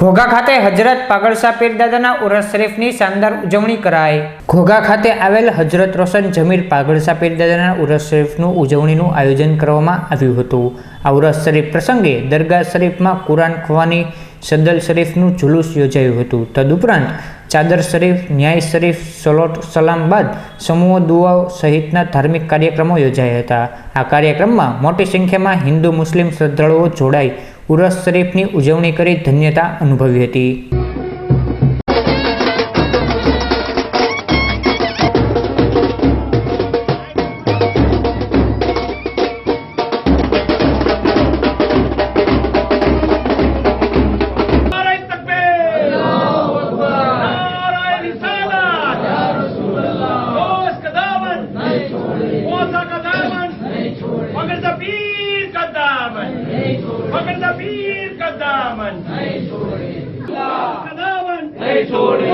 ઘોઘા ખાતે હજરત પાગળશા પીર દાદાના ઉરસ શરીફની શાનદાર ઉજવણી કરાઈ. ઘોઘા ખાતે આવેલ હજરત રોશન જમીર પાગળશા પીર દાદાના ઉરસ શરીફનું ઉજવણીનું આયોજન કરવામાં આવ્યું હતું. આ ઉરસ શરીફ પ્રસંગે દરગાહ શરીફમાં કુરાન ખવાની, સદલ શરીફનું જુલુસ યોજાયું હતું. તદુપરાંત ચાદર શરીફ, ન્યાય શરીફ, સલોટ, સલામ બાદ સમૂહ દુઆઓ સહિતના ધાર્મિક કાર્યક્રમો યોજાયા હતા. આ કાર્યક્રમમાં મોટી સંખ્યામાં હિન્દુ, મુસ્લિમ શ્રદ્ધાળુઓ જોડાઈ ઉરસ શરીફની ઉજવણી કરી ધન્યતા અનુભવી હતી. મગનના પીર કા દામન? નહીં છોડે. દામન નહીં છોડે.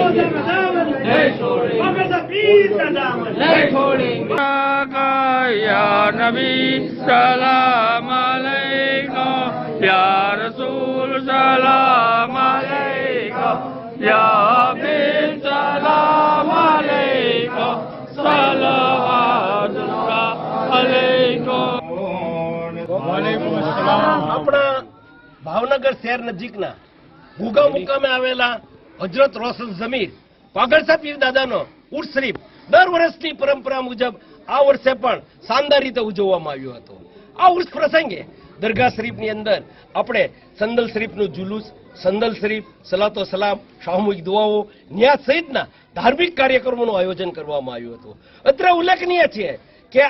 દામન. નહીં છોડે. મગનના પીર કા દામન. નહીં છોડે. કાયા નબી સલામ અલૈકા યા રસૂલ સલામ અલૈકા યા હબીબ સલામ અલૈકા સલાવાત અલૈકા. આપણા ભાવનગર શહેર નજીકના ગુગા મુકામે આવેલા હજરત રોશન જમીર પાગળસા પીર દાદાનો ઉર્સ શરીફ દર વર્ષની પરંપરા મુજબ આ વર્ષે પણ શાનદાર રીતે ઉજવવામાં આવ્યો હતો. આ ઉર્સ પ્રસંગે દરગાહ શરીફની અંદર આપણે સંદલ શરીફનું જુલુસ સંદલ શરીફ સલાતો સલામ સામૂહિક દુઆઓ ન્યાસ સહિતના ધાર્મિક કાર્યક્રમોનું આયોજન કરવામાં આવ્યું હતું. અત્રે ઉલ્લેખનીય છે કે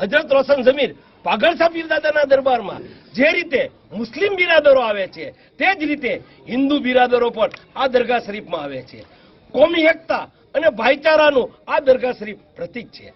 હજરત રોશન જમીર પાગળસા પીર દાદાના દરબારમાં જે રીતે મુસ્લિમ બિરાદરો આવે છે, તે જ રીતે હિન્દુ બિરાદરો પણ આ દરગાહ શરીફમાં આવે છે. કોમી એકતા અને ભાઈચારાનું આ દરગાહ શરીફ પ્રતીક છે.